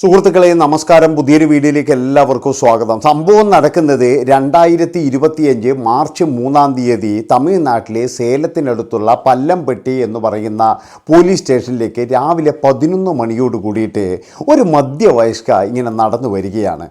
സുഹൃത്തുക്കളെ നമസ്കാരം. പുതിയൊരു വീഡിയോയിലേക്ക് എല്ലാവർക്കും സ്വാഗതം. സംഭവം നടക്കുന്നത് രണ്ടായിരത്തി ഇരുപത്തിയഞ്ച് മാർച്ച് മൂന്നാം തീയതി തമിഴ്നാട്ടിലെ സേലത്തിനടുത്തുള്ള പല്ലംപെട്ടി എന്ന് പറയുന്ന പോലീസ് സ്റ്റേഷനിലേക്ക് രാവിലെ പതിനൊന്ന് മണിയോട് കൂടിയിട്ട് ഒരു മധ്യവയസ്ക ഇങ്ങനെ നടന്നു വരികയാണ്.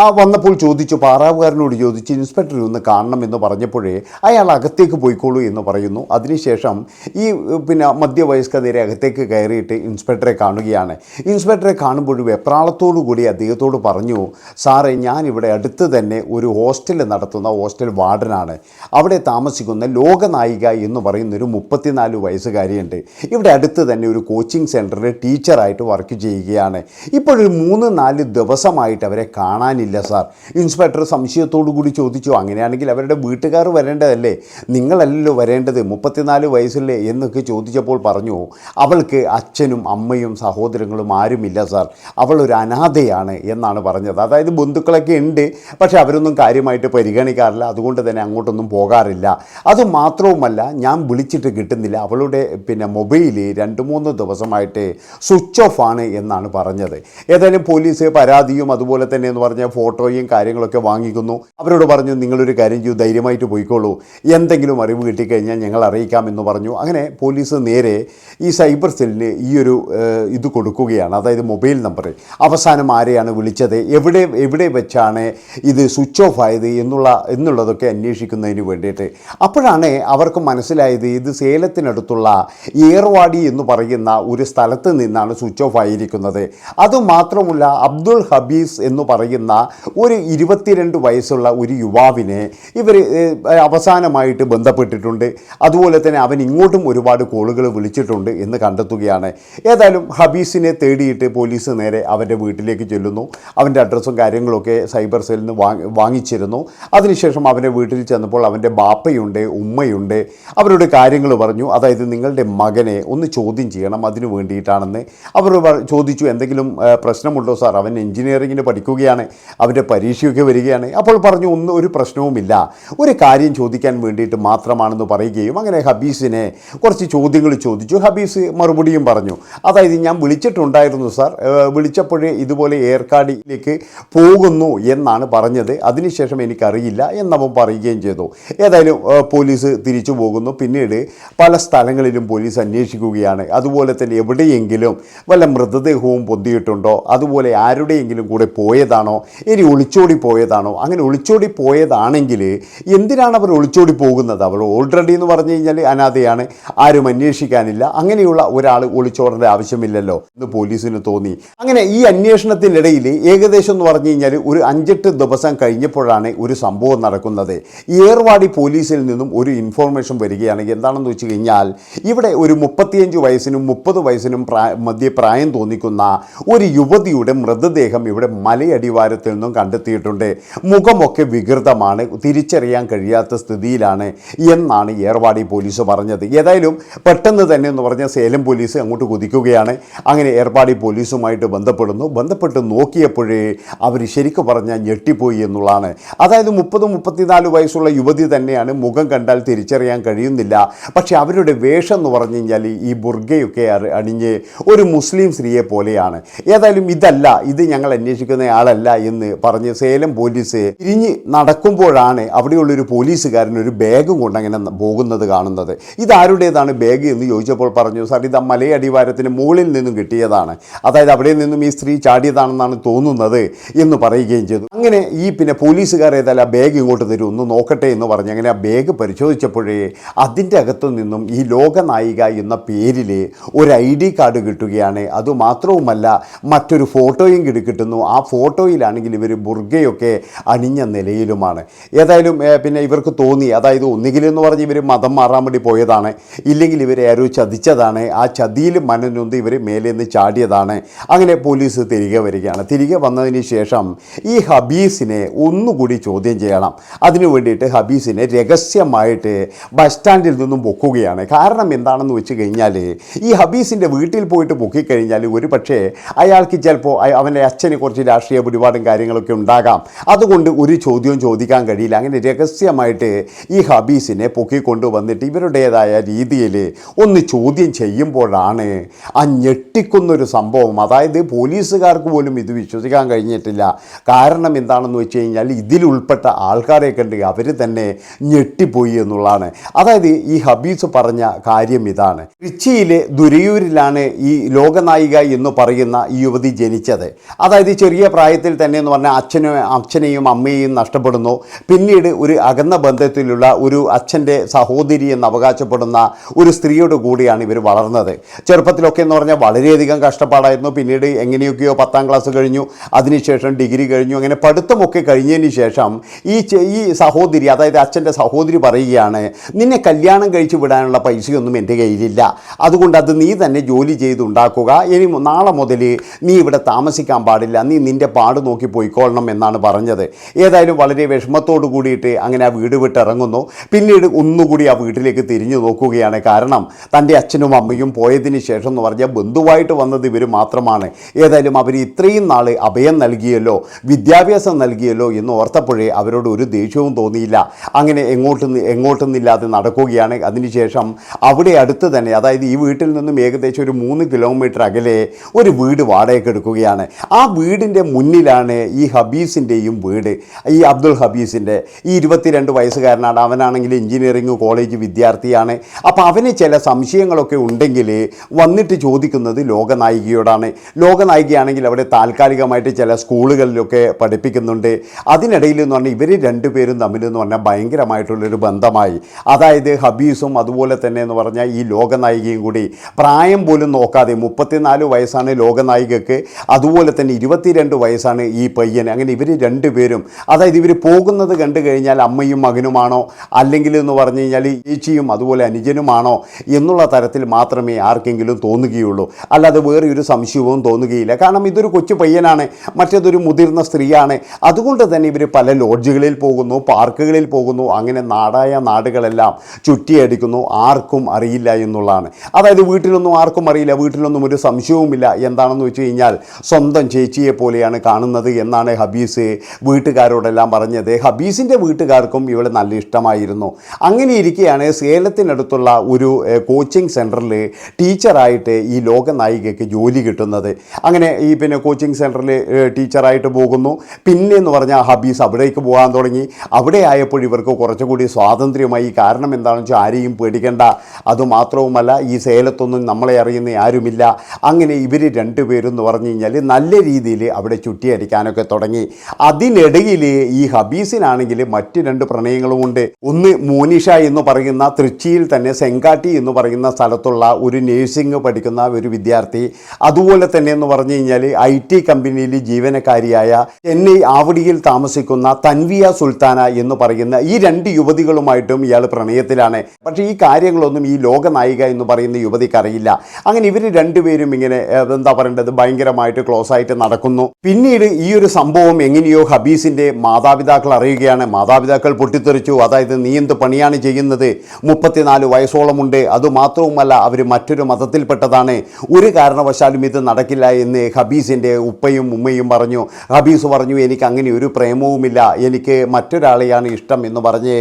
ആ വന്നപ്പോൾ ചോദിച്ചു പാറാവുകാരനോട് ചോദിച്ചു ഇൻസ്പെക്ടർ ഒന്ന് കാണണം എന്ന് പറഞ്ഞപ്പോഴേ അയാൾ അകത്തേക്ക് പോയിക്കോളൂ എന്ന് പറയുന്നു. അതിനുശേഷം ഈ പിന്നെ മധ്യവയസ്ക നേരെ അകത്തേക്ക് കയറിയിട്ട് ഇൻസ്പെക്ടറെ കാണുകയാണ്. ഇൻസ്പെക്ടറെ കാണുമ്പോൾ വെപ്രാളത്തോടു കൂടി അദ്ദേഹത്തോട് പറഞ്ഞു സാറേ ഞാൻ ഇവിടെ അടുത്ത് തന്നെ ഒരു ഹോസ്റ്റൽ നടത്തുന്ന ഹോസ്റ്റൽ വാർഡനാണ്. അവിടെ താമസിക്കുന്ന ലോകനായിക എന്ന് പറയുന്ന ഒരു മുപ്പത്തിനാല് വയസ്സുകാരിയുണ്ട്. ഇവിടെ അടുത്ത് തന്നെ ഒരു കോച്ചിങ് സെന്ററിൽ ടീച്ചറായിട്ട് വർക്ക് ചെയ്യുകയാണ്. ഇപ്പോഴൊരു മൂന്ന് നാല് ദിവസമായിട്ട് അവരെ കാണാനില്ല സാർ. ഇൻസ്പെക്ടർ സംശയത്തോടു കൂടി ചോദിച്ചു അങ്ങനെയാണെങ്കിൽ അവരുടെ വീട്ടുകാർ വരേണ്ടതല്ലേ? നിങ്ങളല്ലല്ലോ വരേണ്ടത് മുപ്പത്തിനാല് വയസ്സിലെ എന്നൊക്കെ ചോദിച്ചപ്പോൾ പറഞ്ഞു അവൾക്ക് അച്ഛനും അമ്മയും സഹോദരങ്ങളും ആരുമില്ല സാർ. അവൾ ഒരു അനാഥയാണ് എന്നാണ് പറഞ്ഞത്. അതായത് ബന്ധുക്കളൊക്കെ ഉണ്ട് പക്ഷേ അവരൊന്നും കാര്യമായിട്ട് പരിഗണിക്കാറില്ല. അതുകൊണ്ട് തന്നെ അങ്ങോട്ടൊന്നും പോകാറില്ല. അതുമാത്രവുമല്ല ഞാൻ വിളിച്ചിട്ട് കിട്ടുന്നില്ല. അവളുടെ പിന്നെ മൊബൈൽ രണ്ട് മൂന്ന് ദിവസമായിട്ട് സ്വിച്ച് ഓഫ് ആണ് എന്നാണ് പറഞ്ഞത്. ഏതായാലും പോലീസ് പരാതിയും അതുപോലെ തന്നെ എന്ന് പറഞ്ഞ ഫോട്ടോയും കാര്യങ്ങളൊക്കെ വാങ്ങിക്കുന്നു. അവരോട് പറഞ്ഞു നിങ്ങളൊരു കാര്യം ചെയ്യൂ ധൈര്യമായിട്ട് പോയിക്കോളൂ. എന്തെങ്കിലും അറിവ് കിട്ടിക്കഴിഞ്ഞാൽ ഞങ്ങൾ അറിയിക്കാമെന്ന് പറഞ്ഞു. അങ്ങനെ പോലീസ് നേരെ ഈ സൈബർ സെല്ലിന് ഈ ഒരു ഇത് കൊടുക്കുകയാണ്. അതായത് മൊബൈൽ നമ്പർ അവസാനം ആരെയാണ് വിളിച്ചത്? എവിടെ എവിടെ വെച്ചാണ് ഇത് സ്വിച്ച് ഓഫ് ആയത് എന്നുള്ള എന്നുള്ളതൊക്കെ അന്വേഷിക്കുന്നതിന് വേണ്ടിയിട്ട്. അപ്പോഴാണ് അവർക്ക് മനസ്സിലായത് ഇത് സേലത്തിനടുത്തുള്ള ഏർവാടി എന്ന് പറയുന്ന ഒരു സ്ഥലത്ത് നിന്നാണ് സ്വിച്ച് ഓഫ് ആയിരിക്കുന്നത്. അതുമാത്രമല്ല അബ്ദുൾ ഹബീസ് എന്ന് പറയുന്ന ഒരു ഇരുപത്തിരണ്ട് വയസ്സുള്ള ഒരു യുവാവിനെ ഇവർ അവസാനമായിട്ട് ബന്ധപ്പെട്ടിട്ടുണ്ട്. അതുപോലെ തന്നെ അവൻ ഇങ്ങോട്ടും ഒരുപാട് കോളുകൾ വിളിച്ചിട്ടുണ്ട് എന്ന് കണ്ടെത്തുകയാണ്. ഏതായാലും ഹബീസിനെ തേടിയിട്ട് പോലീസ് നേരെ അവന്റെ വീട്ടിലേക്ക് ചെല്ലുന്നു. അവന്റെ അഡ്രസ്സും കാര്യങ്ങളൊക്കെ സൈബർ സെല്ലിൽ നിന്ന് വാങ്ങി വാങ്ങിച്ചിരുന്നു. അതിനുശേഷം അവന്റെ വീട്ടിൽ ചെന്നപ്പോൾ അവന്റെ ബാപ്പയുണ്ട് ഉമ്മയുണ്ട്. അവരോട് കാര്യങ്ങൾ പറഞ്ഞു. അതായത് നിങ്ങളുടെ മകനെ ഒന്ന് ചോദ്യം ചെയ്യണം അതിനു വേണ്ടിയിട്ടാണെന്ന്. അവർ ചോദിച്ചു എന്തെങ്കിലും പ്രശ്നമുണ്ടോ സാർ? അവൻ എഞ്ചിനീയറിങ്ങിന് പഠിക്കുകയാണ്. അവന്റെ പരീക്ഷയൊക്കെ വരികയാണ്. അപ്പോൾ പറഞ്ഞു ഒന്നും ഒരു പ്രശ്നവുമില്ല. ഒരു കാര്യം ചോദിക്കാൻ വേണ്ടിയിട്ട് മാത്രമാണെന്ന് പറയുകയും അങ്ങനെ ഹബീസിനെ കുറച്ച് ചോദ്യങ്ങൾ ചോദിച്ചു. ഹബീസ് മറുപടിയും പറഞ്ഞു. അതായത് ഞാൻ വിളിച്ചിട്ടുണ്ടായിരുന്നു സാർ. ഏഹ് വിളിച്ചപ്പോഴേ ഇതുപോലെ ഏർക്കാടിയിലേക്ക് പോകുന്നു എന്നാണ് പറഞ്ഞത്. അതിനുശേഷം എനിക്കറിയില്ല എന്നവൻ പറയുകയും ചെയ്തു. ഏതായാലും പോലീസ് തിരിച്ചു പോകുന്നു. പിന്നീട് പല സ്ഥലങ്ങളിലും പോലീസ് അന്വേഷിക്കുകയാണ്. അതുപോലെ തന്നെ എവിടെയെങ്കിലും വല്ല മൃതദേഹവും പൊന്തിയിട്ടുണ്ടോ? അതുപോലെ ആരുടെയെങ്കിലും കൂടെ പോയതാണോ? ഇനി ഒളിച്ചോടി പോയതാണോ? അങ്ങനെ ഒളിച്ചോടി പോയതാണെങ്കിൽ എന്തിനാണ് അവർ ഒളിച്ചോടി പോകുന്നത്? അവൾ ഓൾറെഡി എന്ന് പറഞ്ഞു കഴിഞ്ഞാൽ അനാഥയാണ്. ആരും അന്വേഷിക്കാനില്ല. അങ്ങനെയുള്ള ഒരാൾ ഒളിച്ചോടേണ്ട ആവശ്യമില്ലല്ലോ എന്ന് പോലീസിന് തോന്നി. അങ്ങനെ ഈ അന്വേഷണത്തിനിടയിൽ ഏകദേശം എന്ന് പറഞ്ഞു കഴിഞ്ഞാൽ ഒരു അഞ്ചെട്ട് ദിവസം കഴിഞ്ഞപ്പോഴാണ് ഒരു സംഭവം നടക്കുന്നത്. ഏർവാടി പോലീസിൽ നിന്നും ഒരു ഇൻഫോർമേഷൻ വരികയാണ് എന്താണെന്ന് വെച്ച് കഴിഞ്ഞാൽ ഇവിടെ ഒരു മുപ്പത്തിയഞ്ച് വയസ്സിനും മുപ്പത് വയസ്സിനും മധ്യ പ്രായം തോന്നിക്കുന്ന ഒരു യുവതിയുടെ മൃതദേഹം ഇവിടെ മലയടിവാരത്തിൽ നിന്നും കണ്ടെത്തിയിട്ടുണ്ട്. മുഖമൊക്കെ വികൃതമാണ് തിരിച്ചറിയാൻ കഴിയാത്ത സ്ഥിതിയിലാണ് എന്നാണ് ഏർവാടി പോലീസ് പറഞ്ഞത്. ഏതായാലും പെട്ടെന്ന് തന്നെ എന്ന് പറഞ്ഞ സേലം പോലീസ് അങ്ങോട്ട് കുതിക്കുകയാണ്. അങ്ങനെ ഏർപ്പാടി പോലീസുമായിട്ട് ബന്ധപ്പെടുന്നു. ബന്ധപ്പെട്ട് നോക്കിയപ്പോഴേ അവർ ശരിക്കും പറഞ്ഞാൽ ഞെട്ടിപ്പോയി എന്നുള്ളതാണ്. അതായത് മുപ്പത് മുപ്പത്തിനാല് വയസ്സുള്ള യുവതി തന്നെയാണ് മുഖം കണ്ടാൽ തിരിച്ചറിയാൻ കഴിയുന്നില്ല. പക്ഷേ അവരുടെ വേഷം എന്ന് പറഞ്ഞു കഴിഞ്ഞാൽ ഈ ബുർഗയൊക്കെ അണിഞ്ഞ് ഒരു മുസ്ലിം സ്ത്രീയെ പോലെയാണ്. ഏതായാലും ഇതല്ല ഇത് ഞങ്ങൾ അന്വേഷിക്കുന്ന ആളല്ല എന്ന് പറഞ്ഞ് സേലം പോലീസ് തിരിഞ്ഞ് നടക്കുമ്പോഴാണ് അവിടെയുള്ളൊരു പോലീസുകാരൻ ഒരു ബാഗും കൊണ്ട് അങ്ങനെ ന- പോകുന്നത് കാണുന്നത്. ഇതാരുടേതാണ് ബാഗ് എന്ന് ചോദിച്ചപ്പോൾ പറഞ്ഞു സാർ ഇത് മലയടിവാരത്തിന് മുകളിൽ നിന്നും കിട്ടിയതാണ്. അതായത് അവിടെ നിന്നും ഈ സ്ത്രീ ചാടിയതാണെന്നാണ് തോന്നുന്നത് എന്ന് പറയുകയും ചെയ്തു. അങ്ങനെ ഈ പിന്നെ പോലീസുകാർ ഏതായാലും ആ ബാഗ് ഇങ്ങോട്ട് തരും ഒന്ന് നോക്കട്ടെ എന്ന് പറഞ്ഞ് അങ്ങനെ ആ ബാഗ് പരിശോധിച്ചപ്പോഴേ അതിന്റെ അകത്തു നിന്നും ഈ ലോകനായിക എന്ന പേരിൽ ഒരു ഐ ഡി കാർഡ് കിട്ടുകയാണ്. അതുമാത്രവുമല്ല മറ്റൊരു ഫോട്ടോയും കിട്ടി കിട്ടുന്നു. ആ ഫോട്ടോയിലാണെങ്കിൽ ഇവർ ബുർഗയൊക്കെ അണിഞ്ഞ നിലയിലുമാണ്. ഏതായാലും പിന്നെ ഇവർക്ക് തോന്നി അതായത് ഒന്നുകിലെന്ന് പറഞ്ഞ് ഇവർ മതം മാറാൻ വേണ്ടി പോയതാണ് ഇല്ലെങ്കിൽ ഇവരെ ആരോ ചതിച്ചതാണ്. ആ ചതിയിൽ മനനൊന്ത് ഇവർ മേലെ നിന്ന് ചാടിയതാണ്. അങ്ങനെ പോലീസ് തിരികെ വരികയാണ്. തിരികെ വന്നതിന് ശേഷം ഈ ഹബീസിനെ ഒന്നുകൂടി ചോദ്യം ചെയ്യണം. അതിനു വേണ്ടിയിട്ട് ഹബീസിനെ രഹസ്യമായിട്ട് ബസ് സ്റ്റാൻഡിൽ നിന്നും പൊക്കുകയാണ്. കാരണം എന്താണെന്ന് വെച്ച് കഴിഞ്ഞാൽ ഈ ഹബീസിന്റെ വീട്ടിൽ പോയിട്ട് പൊക്കിക്കഴിഞ്ഞാൽ ഒരു പക്ഷേ അയാൾക്ക് ചിലപ്പോൾ അവന്റെ അച്ഛനെ കുറച്ച് രാഷ്ട്രീയ പിടിപാടും കാര്യങ്ങളൊക്കെ ഉണ്ടാകാം. അതുകൊണ്ട് ഒരു ചോദ്യവും ചോദിക്കാൻ കഴിയില്ല. അങ്ങനെ രഹസ്യമായിട്ട് ഈ ഹബീസിനെ പൊക്കിക്കൊണ്ടുവന്നിട്ട് ഇവരുടേതായ രീതിയിൽ ഒന്ന് ചോദ്യം ചെയ്യുമ്പോഴാണ് ആ ഞെട്ടിക്കുന്നൊരു സംഭവം. അതായത് പോലീസുകാർക്ക് പോലും ഇത് വിശ്വസിക്കാൻ കഴിഞ്ഞിട്ടില്ല. കാരണം എന്താണെന്ന് വെച്ച് കഴിഞ്ഞാൽ ഇതിലുൾപ്പെട്ട ആൾക്കാരെ കണ്ട് അവർ തന്നെ ഞെട്ടിപ്പോയി എന്നുള്ളതാണ്. അതായത് ഈ ഹബീസ് പറഞ്ഞ കാര്യം ഇതാണ്. ട്രിച്ചിയിലെ ദുരയൂരിലാണ് ഈ ലോകനായിക എന്ന് പറയുന്ന ഈ യുവതി ജനിച്ചത്. അതായത് ചെറിയ പ്രായത്തിൽ തന്നെ എന്ന് പറഞ്ഞാൽ അച്ഛനും അച്ഛനെയും അമ്മയെയും നഷ്ടപ്പെടുന്നു. പിന്നീട് ഒരു അകന്ന ബന്ധത്തിലുള്ള ഒരു അച്ഛന്റെ സഹോദരി എന്ന് അവകാശപ്പെടുന്ന ഒരു സ്ത്രീയോട് കൂടിയാണ് ഇവർ വളർന്നത്. ചെറുപ്പത്തിലൊക്കെ എന്ന് പറഞ്ഞാൽ വളരെയധികം കഷ്ടപ്പാടായിരുന്നു. പിന്നീട് എങ്ങനെയൊക്കെയോ പത്താം ക്ലാസ് കഴിഞ്ഞു അതിനുശേഷം ഡിഗ്രി കഴിഞ്ഞു അങ്ങനെ പഠിത്തമൊക്കെ കഴിഞ്ഞതിന് ശേഷം ഈ ഈ സഹോദരി അതായത് അച്ഛന്റെ സഹോദരി പറയുകയാണ് നിന്നെ കല്യാണം കഴിച്ചു വിടാനുള്ള പൈസയൊന്നും എന്റെ കയ്യിലില്ല. അതുകൊണ്ട് അത് നീ തന്നെ ജോലി ചെയ്തുണ്ടാക്കുക. ഇനി നാളെ മുതൽ നീ ഇവിടെ താമസിക്കാൻ പാടില്ല. നീ നിന്റെ പാട് നോക്കി പോയിക്കൊള്ളണം എന്നാണ് പറഞ്ഞത്. ഏതായാലും വളരെ വിഷമത്തോട് കൂടിയിട്ട് അങ്ങനെ ആ വീട് വിട്ടിറങ്ങുന്നു. പിന്നീട് ഒന്നുകൂടി ആ വീട്ടിലേക്ക് തിരിഞ്ഞു നോക്കുകയാണ് കാരണം തന്റെ അച്ഛനും അമ്മയും പോയതിന് ശേഷം എന്ന് പറഞ്ഞാൽ ബന്ധുവായിട്ട് വന്നത് ഇവർ മാത്രമാണ്. ഏതായാലും അവർ ഇത്രയും നാൾ അഭയം നൽകിയല്ലോ വിദ്യാഭ്യാസം നൽകിയല്ലോ എന്ന് ഓർത്തപ്പോഴേ അവരോട് ഒരു ദേഷ്യവും തോന്നിയില്ല. അങ്ങനെ എങ്ങോട്ടും എങ്ങോട്ടൊന്നില്ലാതെ നടക്കുകയാണ്. അതിനുശേഷം അവിടെ അടുത്ത് തന്നെ അതായത് ഈ വീട്ടിൽ നിന്നും ഏകദേശം ഒരു മൂന്ന് കിലോമീറ്റർ അകലെ ഒരു വീട് വാടകയ്ക്ക് എടുക്കുകയാണ്. ആ വീടിന്റെ മുന്നിലാണ് ഈ ഹബീസിന്റെയും വീട്. ഈ അബ്ദുൾ ഹബീസിന്റെ ഈ ഇരുപത്തിരണ്ട് വയസ്സുകാരനാണ്. അവനാണെങ്കിൽ എഞ്ചിനീയറിംഗ് കോളേജ് വിദ്യാർത്ഥിയാണ്. അപ്പോൾ അവന് ചില സംശയങ്ങളൊക്കെ ഉണ്ടെങ്കിൽ വന്നിട്ട് ചോദിക്കുന്നത് ലോകനായികയോടാണ്. ലോകനായികയാണെങ്കിൽ അവിടെ താൽക്കാലികമായിട്ട് ചില സ്കൂളുകളിലൊക്കെ പഠിപ്പിക്കുന്നുണ്ട്. അതിനിടയിൽ എന്ന് പറഞ്ഞാൽ ഇവർ രണ്ടുപേരും തമ്മിൽ എന്ന് പറഞ്ഞാൽ ഭയങ്കരമായിട്ടുള്ളൊരു ബന്ധമായി. അതായത് ഹബീസും അതുപോലെ തന്നെ എന്ന് പറഞ്ഞാൽ ഈ ലോകനായികയും കൂടി പ്രായം പോലും നോക്കാതെ മുപ്പത്തിനാല് വയസ്സാണ് ലോകനായികക്ക് അതുപോലെ തന്നെ ഇരുപത്തിരണ്ട് വയസ്സാണ് ഈ പയ്യൻ അങ്ങനെ ഇവർ രണ്ടുപേരും അതായത് ഇവർ പോകുന്നത് കണ്ടു കഴിഞ്ഞാൽ അമ്മയും മകനുമാണോ അല്ലെങ്കിൽ എന്ന് പറഞ്ഞു കഴിഞ്ഞാൽ ചേച്ചിയും അതുപോലെ അനുജനുമാണോ എന്നുള്ള തരത്തിൽ മാത്രമേ ആർക്കെങ്കിലും തോന്നുകയുള്ളൂ. അല്ലാതെ വേറെ ഒരു സംശയവും തോന്നുകയില്ല. കാരണം ഇതൊരു കൊച്ചു പയ്യനാണ് മറ്റേതൊരു മുതിർന്ന സ്ത്രീയാണ്. അതുകൊണ്ട് തന്നെ ഇവർ പല ലോഡ്ജുകളിൽ പോകുന്നു പാർക്കുകളിൽ പോകുന്നു അങ്ങനെ നാടായ നാടുകളെല്ലാം ചുറ്റിയടിക്കുന്നു. ആർക്കും അറിയില്ല എന്നുള്ളതാണ്. അതായത് വീട്ടിലൊന്നും ആർക്കും അറിയില്ല വീട്ടിലൊന്നും ഒരു സംശയവുമില്ല. എന്താണെന്ന് വെച്ച് കഴിഞ്ഞാൽ സ്വന്തം ചേച്ചിയെ പോലെയാണ് കാണുന്നത് എന്നാണ് ഹബീസ് വീട്ടുകാരോടെല്ലാം പറഞ്ഞത്. ഹബീസിന്റെ വീട്ടുകാർക്കും ഇവളെ നല്ല ഇഷ്ടമായിരുന്നു. അങ്ങനെ ഇരിക്കെയാണ് സേലത്തിനടുത്തുള്ള ഒരു കോച്ചിങ് സെന്ററിൽ ടീച്ചറായിട്ട് ഈ ലോകനായികയ്ക്ക് ജോലി കിട്ടുന്നത്. അങ്ങനെ ഈ പിന്നെ കോച്ചിങ് സെന്ററിൽ ടീച്ചറായിട്ട് പോകുന്നു. പിന്നെ എന്ന് പറഞ്ഞാൽ ഹബീസ് അവിടേക്ക് പോകാൻ തുടങ്ങി. അവിടെ ആയപ്പോൾ ഇവർക്ക് കുറച്ചുകൂടി സ്വാതന്ത്ര്യമായി. കാരണം എന്താണെന്ന് വെച്ചാൽ ആരെയും പേടിക്കേണ്ട. അതുമാത്രവുമല്ല ഈ സേലത്തൊന്നും നമ്മളെ അറിയുന്ന ആരുമില്ല. അങ്ങനെ ഇവർ രണ്ടുപേരും എന്ന് പറഞ്ഞു കഴിഞ്ഞാൽ നല്ല രീതിയിൽ അവിടെ ചുറ്റിയടിക്കാനൊക്കെ തുടങ്ങി. അതിനിടയിൽ ഈ ഹബീസിനാണെങ്കിൽ മറ്റ് രണ്ട് പ്രണയങ്ങളുമുണ്ട് ഒന്ന് മോനിഷ എന്ന് പറയുന്ന തൃച്ചിയിൽ തന്നെ സെങ്കാട്ടി എന്ന് പറയുന്ന സ്ഥലത്തുള്ള ഒരു നേഴ്സിംഗ് പഠിക്കുന്ന ഒരു വിദ്യാർത്ഥി. അതുപോലെ തന്നെ എന്ന് പറഞ്ഞു കഴിഞ്ഞാൽ ഐ ടി കമ്പനിയിൽ ജീവനക്കാരിയായ ചെന്നൈ ആവടിയിൽ താമസിക്കുന്ന തൻവിയ സുൽത്താന എന്ന് പറയുന്ന ഈ രണ്ട് യുവതികളുമായിട്ടും ഇയാൾ പ്രണയത്തിലാണ്. പക്ഷേ ഈ കാര്യങ്ങളൊന്നും ഈ ലോകനായിക എന്ന് പറയുന്ന യുവതിക്ക് അറിയില്ല. അങ്ങനെ ഇവർ രണ്ടുപേരും ഇങ്ങനെ എന്താ പറയേണ്ടത്? ഭയങ്കരമായിട്ട് ക്ലോസ് ആയിട്ട് നടക്കുന്നു. പിന്നീട് ഈ ഒരു സംഭവം എങ്ങനെയോ ഹബീസിന്റെ മാതാപിതാക്കൾ അറിയുകയാണ്. മാതാപിതാക്കൾ പൊട്ടിത്തെറിച്ചു. അതായത് നീ എന്ത് പണിയാണ് ചെയ്യുന്നത്? മുപ്പത്തിനാല് വയസ്സോളമുണ്ട്. അതുമാത്രവുമല്ല അവർ മറ്റൊരു മതത്തിൽപ്പെട്ടതാണ്. ഒരു കാരണവശാലും ഇത് നടക്കില്ല എന്ന് ഹബീസിന്റെ ഉപ്പയും ഉമ്മയും പറഞ്ഞു ഹബീസ് പറഞ്ഞു എനിക്ക് അങ്ങനെ ഒരു പ്രേമവുമില്ല. എനിക്ക് മറ്റൊരാളെയാണ് ഇഷ്ടം എന്ന് പറഞ്ഞ്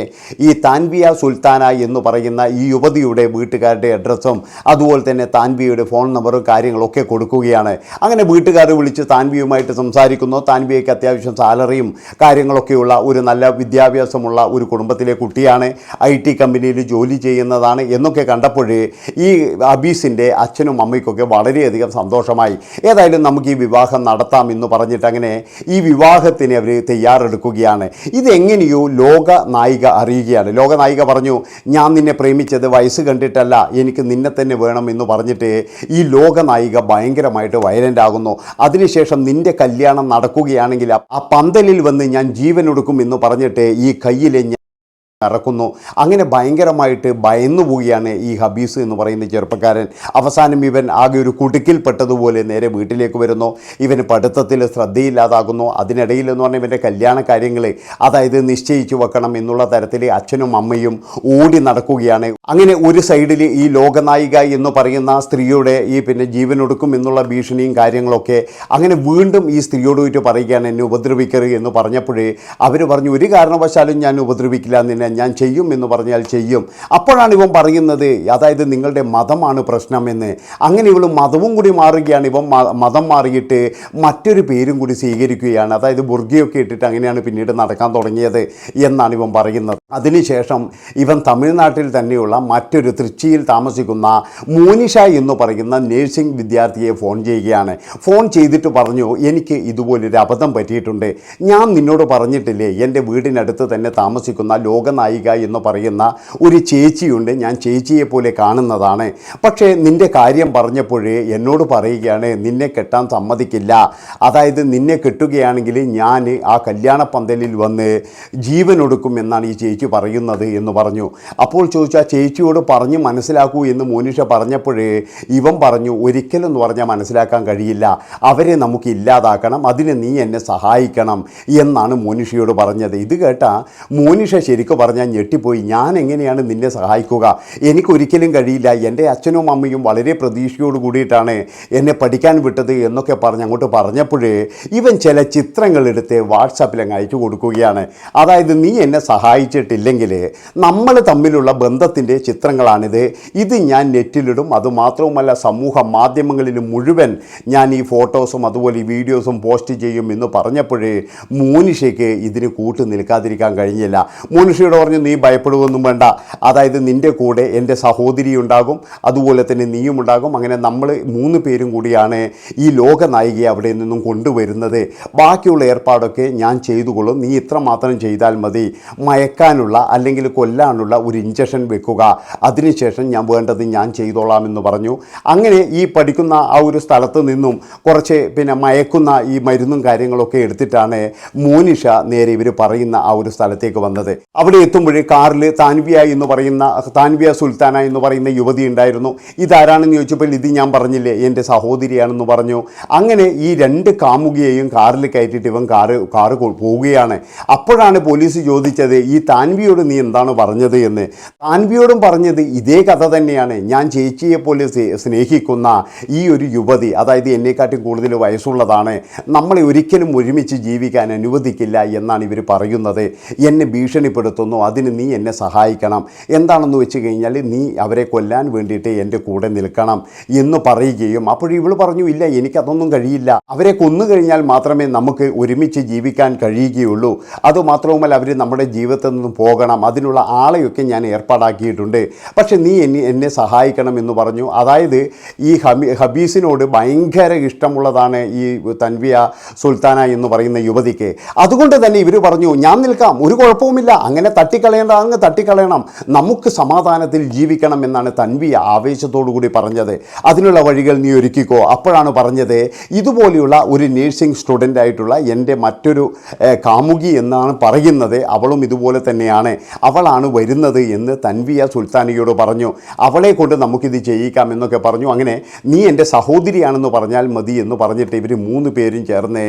ഈ താൻവിയ സുൽത്താന എന്ന് പറയുന്ന ഈ യുവതിയുടെ വീട്ടുകാരുടെ അഡ്രസ്സും അതുപോലെ തന്നെ താൻവിയുടെ ഫോൺ നമ്പറും കാര്യങ്ങളൊക്കെ കൊടുക്കുകയാണ്. അങ്ങനെ വീട്ടുകാർ വിളിച്ച് താൻവിയുമായിട്ട് സംസാരിക്കുന്നു. താൻവിയയ്ക്ക് അത്യാവശ്യം സാലറിയും കാര്യങ്ങളൊക്കെയുള്ള ഒരു നല്ല വിദ്യാഭ്യാസമുള്ള ഒരു കുടുംബത്തിലെ കുട്ടിയാണ്. ഐ ടി കമ്പനിയിൽ ജോലി ചെയ്യുന്നതാണ് എന്നൊക്കെ കണ്ടപ്പോഴേ ഈ അബീസിന്റെ അച്ഛനും അമ്മയ്ക്കൊക്കെ വളരെയധികം സന്തോഷമായി. ഏതായാലും നമുക്ക് ഈ വിവാഹം നടത്താം എന്ന് പറഞ്ഞിട്ട് അങ്ങനെ ഈ വിവാഹത്തിന് അവർ തയ്യാറെടുക്കുകയാണ്. ഇതെങ്ങനെയോ ലോക നായിക അറിയുകയാണ്. ലോക നായിക പറഞ്ഞു ഞാൻ നിന്നെ പ്രേമിച്ചത് വയസ്സ് കണ്ടിട്ടല്ല എനിക്ക് നിന്നെ തന്നെ വേണം എന്ന് പറഞ്ഞിട്ട് ഈ ലോക നായിക ഭയങ്കരമായിട്ട് വയലന്റ് ആകുന്നു. അതിനുശേഷം നിന്റെ കല്യാണം നടക്കുകയാണെങ്കിൽ ആ- പന്തലിൽ വന്ന് ഞാൻ ജീവൻ ഒടുക്കും എന്ന് പറഞ്ഞിട്ട് ഈ കയ്യിലെ ഞ- അങ്ങനെ ഭയങ്കരമായിട്ട് ഭയന്നു പോവുകയാണ് ഈ ഹബീസ് എന്ന് പറയുന്ന ചെറുപ്പക്കാരൻ. അവസാനം ഇവൻ ആകെ ഒരു കുടുക്കിൽപ്പെട്ടതുപോലെ നേരെ വീട്ടിലേക്ക് വരുന്നു. ഇവന് പഠിത്തത്തിൽ ശ്രദ്ധയില്ലാതാകുന്നു. അതിനിടയിൽ എന്ന് പറഞ്ഞാൽ ഇവന്റെ കല്യാണ കാര്യങ്ങൾ അതായത് നിശ്ചയിച്ചു വെക്കണം എന്നുള്ള തരത്തിൽ അച്ഛനും അമ്മയും ഓടി നടക്കുകയാണ്. അങ്ങനെ ഒരു സൈഡിൽ ഈ ലോകനായിക എന്ന് പറയുന്ന സ്ത്രീയുടെ ഈ പിന്നെ ജീവനൊടുക്കും എന്നുള്ള ഭീഷണിയും കാര്യങ്ങളൊക്കെ അങ്ങനെ വീണ്ടും ഈ സ്ത്രീയോട് പോയിട്ട് പറയുകയാണ് എന്നെ ഉപദ്രവിക്കരുത് എന്ന് പറഞ്ഞപ്പോഴേ അവർ പറഞ്ഞു ഒരു കാരണവശാലും ഞാൻ ഉപദ്രവിക്കില്ല നിന്നെ ഞാൻ ചെയ്യും എന്ന് പറഞ്ഞാൽ ചെയ്യും. അപ്പോഴാണ് ഇവൻ പറയുന്നത് അതായത് നിങ്ങളുടെ മതമാണ് പ്രശ്നമെന്ന് അങ്ങനെ ഇവൾ മതവും കൂടി മാറുകയാണ്. ഇവൻ മതം മാറിയിട്ട് മറ്റൊരു പേരും കൂടി സ്വീകരിക്കുകയാണ്. അതായത് ബുർഗിയൊക്കെ ഇട്ടിട്ട് അങ്ങനെയാണ് പിന്നീട് നടക്കാൻ തുടങ്ങിയത് എന്നാണ് ഇവൻ പറയുന്നത്. അതിനുശേഷം ഇവൻ തമിഴ്നാട്ടിൽ തന്നെയുള്ള മറ്റൊരു തൃച്ചിയിൽ താമസിക്കുന്ന മോനിഷ എന്ന് പറയുന്ന നേഴ്സിംഗ് വിദ്യാർത്ഥിയെ ഫോൺ ചെയ്യുകയാണ്. ഫോൺ ചെയ്തിട്ട് പറഞ്ഞു എനിക്ക് ഇതുപോലൊരു അബദ്ധം പറ്റിയിട്ടുണ്ട്. ഞാൻ നിന്നോട് പറഞ്ഞിട്ടില്ലേ എന്റെ വീടിനടുത്ത് തന്നെ താമസിക്കുന്ന ലോകനായിക എന്ന് പറയുന്ന ഒരു ചേച്ചിയുണ്ട്. ഞാൻ ചേച്ചിയെ പോലെ കാണുന്നതാണ്. പക്ഷേ നിന്റെ കാര്യം പറഞ്ഞപ്പോഴേ എന്നോട് പറയുകയാണ് നിന്നെ കെട്ടാൻ സമ്മതിക്കില്ല. അതായത് നിന്നെ കെട്ടുകയാണെങ്കിൽ ഞാൻ ആ കല്യാണ പന്തലിൽ വന്ന് ജീവനൊടുക്കും എന്നാണ് ഈ ചേച്ചി പറയുന്നത് എന്ന് പറഞ്ഞു. അപ്പോൾ ചോദിച്ചാൽ ചേച്ചിയോട് പറഞ്ഞ് മനസ്സിലാക്കൂ എന്ന് മോനിഷ പറഞ്ഞപ്പോഴേ ഇവൻ പറഞ്ഞു ഒരിക്കലും പറഞ്ഞാൽ മനസ്സിലാക്കാൻ കഴിയില്ല. അവരെ നമുക്ക് ഇല്ലാതാക്കണം. അതിന് നീ എന്നെ സഹായിക്കണം എന്നാണ് മോനിഷയോട് പറഞ്ഞത്. ഇത് കേട്ട മോനിഷ ശരിക്കും പറഞ്ഞാൽ ഞെട്ടിപ്പോയി. ഞാൻ എങ്ങനെയാണ് നിന്നെ സഹായിക്കുക? എനിക്കൊരിക്കലും കഴിയില്ല. എന്റെ അച്ഛനും അമ്മയും വളരെ പ്രതീക്ഷയോട് കൂടിയിട്ടാണ് എന്നെ പഠിക്കാൻ വിട്ടത് എന്നൊക്കെ പറഞ്ഞ് അങ്ങോട്ട് പറഞ്ഞപ്പോഴേ ഇവൻ ചില ചിത്രങ്ങളെടുത്ത് വാട്സാപ്പിൽ അങ്ങ് അയച്ചു കൊടുക്കുകയാണ്. അതായത് നീ എന്നെ സഹായിച്ചിട്ടില്ലെങ്കിൽ നമ്മൾ തമ്മിലുള്ള ബന്ധത്തിന്റെ ചിത്രങ്ങളാണിത്. ഇത് ഞാൻ നെറ്റിലിടും. അതുമാത്രവുമല്ല സമൂഹ മാധ്യമങ്ങളിൽ മുഴുവൻ ഞാൻ ഈ ഫോട്ടോസും അതുപോലെ ഈ വീഡിയോസും പോസ്റ്റ് ചെയ്യും എന്ന് പറഞ്ഞപ്പോഴേ മോനിഷയ്ക്ക് ഇതിന് കൂട്ടു നിൽക്കാതിരിക്കാൻ കഴിഞ്ഞില്ല. മോനിഷയോട് പറഞ്ഞു നീ ഭയപ്പെടുകയൊന്നും വേണ്ട. അതായത് നിന്റെ കൂടെ എന്റെ സഹോദരി ഉണ്ടാകും അതുപോലെ തന്നെ നീയും ഉണ്ടാകും. അങ്ങനെ നമ്മൾ മൂന്ന് പേരും കൂടിയാണ് ഈ ലോക നായികയെ അവിടെ നിന്നും കൊണ്ടുവരുന്നത്. ബാക്കിയുള്ള ഏർപ്പാടൊക്കെ ഞാൻ ചെയ്തുകൊള്ളും. നീ ഇത്ര മാത്രം ചെയ്താൽ മതി. മയക്കാനുള്ള അല്ലെങ്കിൽ കൊല്ലാനുള്ള ഒരു ഇഞ്ചക്ഷൻ വെക്കുക. അതിനുശേഷം ഞാൻ വേണ്ടത് ഞാൻ ചെയ്തോളാം എന്ന് പറഞ്ഞു. അങ്ങനെ ഈ പഠിക്കുന്ന ആ ഒരു സ്ഥലത്ത് നിന്നും കുറച്ച് പിന്നെ മയക്കുന്ന ഈ മരുന്നും കാര്യങ്ങളൊക്കെ എടുത്തിട്ടാണ് മോനിഷ നേരെ ഇവർ പറയുന്ന ആ ഒരു സ്ഥലത്തേക്ക് വന്നത്. അവിടെ എത്തുമ്പോഴേ കാറിൽ താൻവിയ എന്ന് പറയുന്ന താൻവിയ സുൽത്താന എന്ന് പറയുന്ന യുവതി ഉണ്ടായിരുന്നു. ഇതാരാണെന്ന് ചോദിച്ചപ്പോൾ ഇത് ഞാൻ പറഞ്ഞില്ലേ എന്റെ സഹോദരിയാണെന്ന് പറഞ്ഞു. അങ്ങനെ ഈ രണ്ട് കാമുകിയെയും കാറിൽ കയറ്റിയിട്ട് ഇവൻ കാറ് കാറ് പോവുകയാണ്. അപ്പോഴാണ് പോലീസ് ചോദിച്ചത് ഈ താൻവിയോട് നീ എന്താണ് പറഞ്ഞത് എന്ന്? താൻവിയോടും പറഞ്ഞത് ഇതേ കഥ തന്നെയാണ്. ഞാൻ ചേച്ചിയെ പോലെ സ്നേഹിക്കുന്ന ഈ ഒരു യുവതി അതായത് എന്നെക്കാട്ടും കൂടുതൽ വയസ്സുള്ളതാണ് നമ്മളെ ഒരിക്കലും ഒരുമിച്ച് ജീവിക്കാൻ അനുവദിക്കില്ല എന്നാണ് ഇവർ പറയുന്നത്. എന്നെ ഭീഷണിപ്പെടുത്തുന്നു അതിന് നീ എന്നെ സഹായിക്കണം. എന്താണെന്ന് വെച്ച് കഴിഞ്ഞാൽ നീ അവരെ കൊല്ലാൻ വേണ്ടിയിട്ട് എന്റെ കൂടെ നിൽക്കണം എന്ന് പറയുകയും അപ്പോൾ ഇവൾ പറഞ്ഞു ഇല്ല എനിക്കതൊന്നും കഴിയില്ല. അവരെ കൊന്നു കഴിഞ്ഞാൽ മാത്രമേ നമുക്ക് ഒരുമിച്ച് ജീവിക്കാൻ കഴിയുകയുള്ളൂ. അതുമാത്രവുമല്ല അവർ നമ്മുടെ ജീവിതത്തിൽ നിന്നും പോകണം. അതിനുള്ള ആളെയൊക്കെ ഞാൻ ഏർപ്പാടാക്കിയിട്ടുണ്ട്. പക്ഷേ നീ എന്നെ എന്നെ സഹായിക്കണം എന്ന് പറഞ്ഞു. അതായത് ഈ ഹബി ഹബീസിനോട് ഭയങ്കര ഇഷ്ടമുള്ളതാണ് ഈ തൻവിയ സുൽത്താന എന്ന് പറയുന്ന യുവതിക്ക്. അതുകൊണ്ട് തന്നെ ഇവർ പറഞ്ഞു ഞാൻ നിൽക്കാം ഒരു കുഴപ്പവുമില്ല. അങ്ങനെ തട്ടിക്കളയേണ്ട അങ്ങ് തട്ടിക്കളയണം. നമുക്ക് സമാധാനത്തിൽ ജീവിക്കണം എന്നാണ് തൻവി ആവേശത്തോടു കൂടി പറഞ്ഞത്. അതിനുള്ള വഴികൾ നീ ഒരുക്കിക്കോ. അപ്പോഴാണ് പറഞ്ഞത് ഇതുപോലെയുള്ള ഒരു നേഴ്സിംഗ് സ്റ്റുഡന്റ് ആയിട്ടുള്ള എന്റെ മറ്റൊരു കാമുകി എന്നാണ് പറയുന്നത്. അവളും ഇതുപോലെ തന്നെയാണ്. അവളാണ് വരുന്നത് എന്ന് തൻവിയ സുൽത്താനിയോട് പറഞ്ഞു. അവളെ കൊണ്ട് നമുക്കിത് ചെയ്യിക്കാം എന്നൊക്കെ പറഞ്ഞു. അങ്ങനെ നീ എന്റെ സഹോദരിയാണെന്ന് പറഞ്ഞാൽ മതി എന്ന് പറഞ്ഞിട്ട് ഇവർ മൂന്ന് പേരും ചേർന്ന്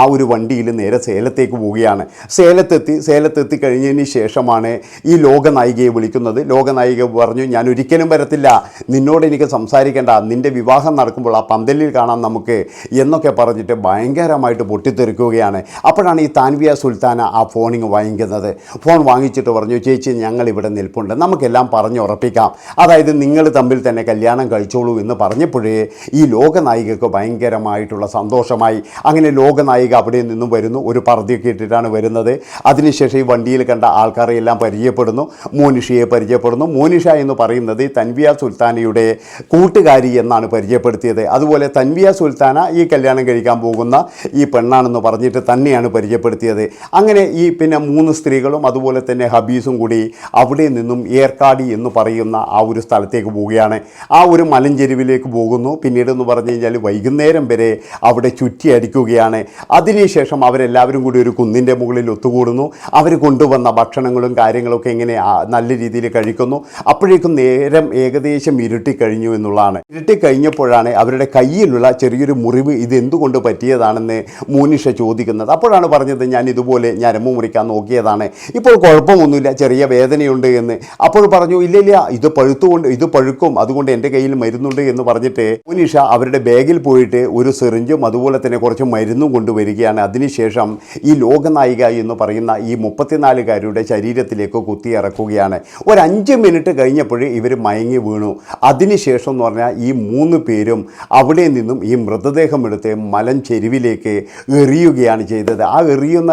ആ ഒരു വണ്ടിയിൽ നേരെ സേലത്തേക്ക് പോവുകയാണ്. സേലത്തെത്തി സേലത്തെത്തി കഴിഞ്ഞതിന് ശേഷമാണ് ഈ ലോകനായികയെ വിളിക്കുന്നത്. ലോകനായിക പറഞ്ഞു ഞാൻ ഒരിക്കലും വരത്തില്ല. നിന്നോട് എനിക്ക് സംസാരിക്കേണ്ട. നിന്റെ വിവാഹം നടക്കുമ്പോൾ ആ പന്തലിൽ കാണാം നമുക്ക് എന്നൊക്കെ പറഞ്ഞിട്ട് ഭയങ്കരമായിട്ട് പൊട്ടിത്തെറിക്കുകയാണ്. അപ്പോഴാണ് ഈ താൻവിയ സുൽത്താന ആ ഫോണിങ് വാങ്ങിക്കുന്നത്. ഫോൺ വാങ്ങിച്ചിട്ട് പറഞ്ഞു ചേച്ചി ഞങ്ങൾ ഇവിടെ നിൽപ്പുണ്ട്. നമുക്കെല്ലാം പറഞ്ഞു ഉറപ്പിക്കാം. അതായത് നിങ്ങൾ തമ്മിൽ തന്നെ കല്യാണം കഴിച്ചോളൂ എന്ന് പറഞ്ഞപ്പോഴേ ഈ ലോകനായികക്ക് ഭയങ്കരമായിട്ടുള്ള സന്തോഷമായി. അങ്ങനെ ലോകനായിക അവിടെ നിന്നും വരുന്നു. ഒരു പർദ്ദയൊക്കെ ഇട്ടിട്ടാണ് വരുന്നത്. അതിനുശേഷം ഈ വണ്ടിയിൽ കണ്ട ആൾക്കാരെ എല്ലാം പരിചയപ്പെടുന്നു. മോനിഷയെ പരിചയപ്പെടുന്നു. മോനിഷ എന്ന് പറയുന്നത് തൻവിയ സുൽത്താനയുടെ കൂട്ടുകാരി എന്നാണ് പരിചയപ്പെടുത്തിയത്. അതുപോലെ തൻവിയ സുൽത്താന ഈ കല്യാണം കഴിക്കാൻ പോകുന്ന ഈ പെണ്ണാണെന്ന് പറഞ്ഞിട്ട് തന്നെയാണ് പരിചയപ്പെടുത്തിയത്. അങ്ങനെ ഈ പിന്നെ മൂന്ന് സ്ത്രീകളും അതുപോലെ തന്നെ ഹബീസും കൂടി അവിടെ നിന്നും ഏർക്കാടി എന്ന് പറയുന്ന ആ ഒരു സ്ഥലത്തേക്ക് പോവുകയാണ്. ആ ഒരു മലഞ്ചെരുവിലേക്ക് പോകുന്നു. പിന്നീട് എന്ന് പറഞ്ഞു കഴിഞ്ഞാൽ വൈകുന്നേരം വരെ അവിടെ ചുറ്റി അടിക്കുകയാണ്. അതിനുശേഷം അവരെല്ലാവരും കൂടി ഒരു കുന്നിന്റെ മുകളിൽ ഒത്തുകൂടുന്നു. അവർ കൊണ്ടുവന്ന ഭക്ഷണങ്ങളും കാര്യങ്ങളൊക്കെ ഇങ്ങനെ നല്ല രീതിയിൽ കഴിക്കുന്നു. അപ്പോഴേക്കും നേരം ഏകദേശം ഇരുട്ടി കഴിഞ്ഞു എന്നുള്ളതാണ്. ഇരുട്ടി കഴിഞ്ഞപ്പോഴാണ് അവരുടെ കയ്യിലുള്ള ചെറിയൊരു മുറിവ് ഇത് എന്തുകൊണ്ട് പറ്റിയതാണെന്ന് മോനിഷ ചോദിക്കുന്നത്. അപ്പോഴാണ് പറഞ്ഞത് ഞാൻ ഇതുപോലെ ഞരമ്പ് മുറിക്കാൻ നോക്കിയതാണ്. ഇപ്പോൾ കുഴപ്പമൊന്നുമില്ല ചെറിയ വേദനയുണ്ട് എന്ന്. അപ്പോൾ പറഞ്ഞു ഇല്ല ഇല്ല ഇത് പഴുത്തുകൊണ്ട് ഇത് പഴുക്കും. അതുകൊണ്ട് എന്റെ കയ്യിൽ മരുന്നുണ്ട് എന്ന് പറഞ്ഞിട്ട് മോനിഷ അവരുടെ ബാഗിൽ പോയിട്ട് ഒരു സിറിഞ്ചും അതുപോലെ തന്നെ കുറച്ച് മരുന്നും കൊണ്ടുവരികയാണ്. അതിനുശേഷം ഈ ലോകനായിക എന്ന് പറയുന്ന ഈ മുപ്പത്തിനാലുകാരുടെ ശരീരം ശരീരത്തിലേക്ക് കുത്തിയിറക്കുകയാണ് ഒരു അഞ്ച് മിനിറ്റ് കഴിഞ്ഞപ്പോൾ ഇവർ മയങ്ങി വീണു. അതിനുശേഷം എന്ന് പറഞ്ഞാൽ ഈ മൂന്ന് പേരും അവിടെ നിന്നും ഈ മൃതദേഹം എടുത്ത് മലം ചെരുവിലേക്ക് എറിയുകയാണ് ചെയ്തത്. ആ എറിയുന്ന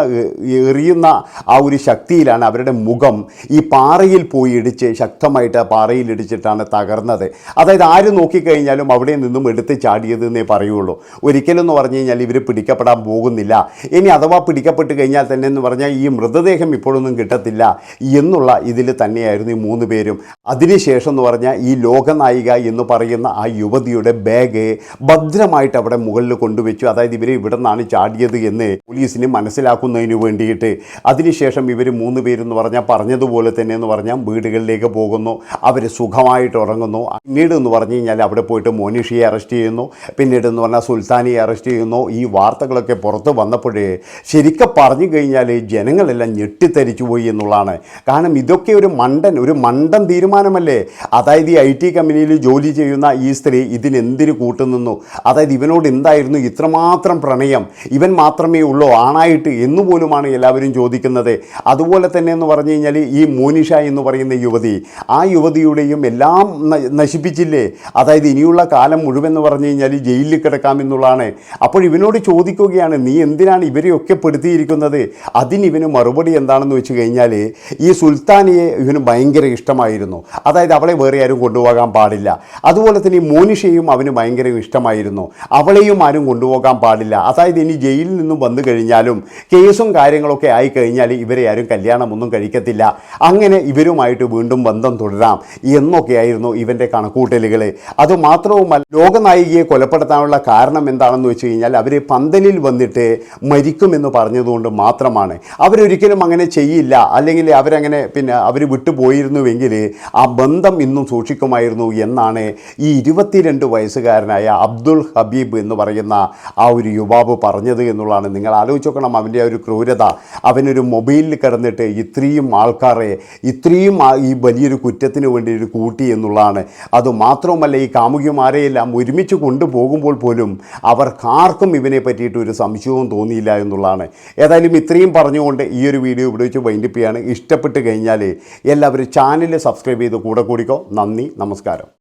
എറിയുന്ന ആ ഒരു ശക്തിയിലാണ് അവരുടെ മുഖം ഈ പാറയിൽ പോയി ഇടിച്ച് ശക്തമായിട്ട് ആ പാറയിൽ ഇടിച്ചിട്ടാണ് തകർന്നത്. അതായത് ആര് നോക്കിക്കഴിഞ്ഞാലും അവിടെ നിന്നും എടുത്ത് ചാടിയത് എന്നേ പറയുള്ളൂ. എന്ന് പറഞ്ഞു കഴിഞ്ഞാൽ ഇവർ പിടിക്കപ്പെടാൻ പോകുന്നില്ല. ഇനി അഥവാ പിടിക്കപ്പെട്ട് കഴിഞ്ഞാൽ തന്നെ എന്ന് പറഞ്ഞാൽ ഈ മൃതദേഹം ഇപ്പോഴൊന്നും കിട്ടത്തില്ല. എന്നുള്ള ഇതിൽ തന്നെയായിരുന്നു ഈ മൂന്ന് പേരും. അതിനുശേഷം എന്ന് പറഞ്ഞാൽ ഈ ലോകനായിക എന്ന് പറയുന്ന ആ യുവതിയുടെ ബാഗ് ഭദ്രമായിട്ട് അവിടെ മുകളിൽ കൊണ്ടുവച്ചു. അതായത് ഇവർ ഇവിടെ നിന്നാണ് ചാടിയത് എന്ന് പോലീസിന് മനസ്സിലാക്കുന്നതിന് വേണ്ടിയിട്ട്. അതിനുശേഷം ഇവർ മൂന്ന് പേരെന്ന് പറഞ്ഞാൽ പറഞ്ഞതുപോലെ തന്നെ എന്ന് പറഞ്ഞാൽ വീടുകളിലേക്ക് പോകുന്നു. അവർ സുഖമായിട്ട് ഉറങ്ങുന്നു. പിന്നീട് എന്ന് പറഞ്ഞു കഴിഞ്ഞാൽ അവിടെ പോയിട്ട് മോനിഷിയെ അറസ്റ്റ് ചെയ്യുന്നു. പിന്നീട് എന്ന് പറഞ്ഞാൽ സുൽത്താനിയെ അറസ്റ്റ് ചെയ്യുന്നു. ഈ വാർത്തകളൊക്കെ പുറത്ത് വന്നപ്പോഴേ ശരിക്കും പറഞ്ഞു കഴിഞ്ഞാൽ ജനങ്ങളെല്ലാം ഞെട്ടിത്തരിച്ചു പോയി എന്നുള്ളതാണ്. കാരണം ഇതൊക്കെ ഒരു മണ്ടൻ ഒരു മണ്ടൻ തീരുമാനമല്ലേ? അതായത് ഈ ഐ ടി കമ്പനിയിൽ ജോലി ചെയ്യുന്ന ഈ സ്ത്രീ ഇതിനെന്തിന് കൂട്ടുനിന്നു? അതായത് ഇവനോട് എന്തായിരുന്നു ഇത്രമാത്രം പ്രണയം? ഇവൻ മാത്രമേ ഉള്ളൂ? ആണായിട്ട് എന്നുപോലുമാണ് എല്ലാവരും ചോദിക്കുന്നത്. അതുപോലെ തന്നെ എന്ന് പറഞ്ഞു കഴിഞ്ഞാൽ ഈ മോനിഷ എന്ന് പറയുന്ന യുവതി ആ യുവതിയുടെയും എല്ലാം നശിപ്പിച്ചില്ലേ? അതായത് ഇനിയുള്ള കാലം മുഴുവൻ എന്ന് പറഞ്ഞു കഴിഞ്ഞാൽ ജയിലിൽ കിടക്കാമെന്നുള്ളതാണ് അപ്പോൾ ഇവനോട് ചോദിക്കുകയാണ് നീ എന്തിനാണ് ഇവരെയൊക്കെ പെടുത്തിയിരിക്കുന്നത്? അതിന് ഇവന് മറുപടി എന്താണെന്ന് വെച്ച് കഴിഞ്ഞാൽ ഈ സുൽത്താനിയെ ഇവന് ഭയങ്കര ഇഷ്ടമായിരുന്നു. അതായത് അവളെ വേറെ ആരും കൊണ്ടുപോകാൻ പാടില്ല. അതുപോലെ തന്നെ ഈ മോനിഷയും അവന് ഭയങ്കര ഇഷ്ടമായിരുന്നു. അവളെയും ആരും കൊണ്ടുപോകാൻ പാടില്ല. അതായത് ഇനി ജയിലിൽ നിന്നും വന്നു കഴിഞ്ഞാലും കേസും കാര്യങ്ങളൊക്കെ ആയി കഴിഞ്ഞാൽ ഇവരെ ആരും കല്യാണമൊന്നും കഴിക്കത്തില്ല. അങ്ങനെ ഇവരുമായിട്ട് വീണ്ടും ബന്ധം തുടരാം എന്നൊക്കെയായിരുന്നു ഇവന്റെ കണക്കൂട്ടലുകൾ അതുമാത്രവുമല്ല ലോകനായികയെ കൊലപ്പെടുത്താനുള്ള കാരണം എന്താണെന്ന് വെച്ച് കഴിഞ്ഞാൽ അവർ പന്തലിൽ വന്നിട്ട് മരിക്കുമെന്ന് പറഞ്ഞതുകൊണ്ട് മാത്രമാണ്. അവരൊരിക്കലും അങ്ങനെ ചെയ്യില്ല. അല്ലെങ്കിൽ അവരങ്ങനെ പിന്നെ അവർ വിട്ടുപോയിരുന്നുവെങ്കിൽ ആ ബന്ധം ഇന്നും സൂക്ഷിക്കുമായിരുന്നു എന്നാണ് ഈ ഇരുപത്തിരണ്ട് വയസ്സുകാരനായ അബ്ദുൾ ഹബീബ് എന്ന് പറയുന്ന ആ ഒരു യുവാവ് പറഞ്ഞത് എന്നുള്ളതാണ്. നിങ്ങൾ ആലോചിച്ച് നോക്കണം അവന്റെ ആ ഒരു ക്രൂരത. അവനൊരു മൊബൈലിൽ കിടന്നിട്ട് ഇത്രയും ആൾക്കാരെ ഇത്രയും ഈ വലിയൊരു കുറ്റത്തിന് വേണ്ടി ഒരു കൂട്ടി എന്നുള്ളതാണ്. അതുമാത്രവുമല്ല ഈ കാമുകിമാരെയെല്ലാം ഒരുമിച്ച് കൊണ്ടുപോകുമ്പോൾ പോലും അവർക്കാർക്കും ഇവനെ പറ്റിയിട്ട് ഒരു സംശയവും തോന്നിയില്ല എന്നുള്ളതാണ്. ഏതായാലും ഇത്രയും പറഞ്ഞുകൊണ്ട് ഈ ഒരു വീഡിയോ ഇവിടെ വെച്ച് വൈൻഡപ്പ് ചെയ്യാണ്. ഇഷ്ടപ്പെട്ട് കഴിഞ്ഞാൽ എല്ലാവരും ചാനൽ സബ്സ്ക്രൈബ് ചെയ്ത് കൂടെ കൂടിക്കോ. നന്ദി നമസ്കാരം.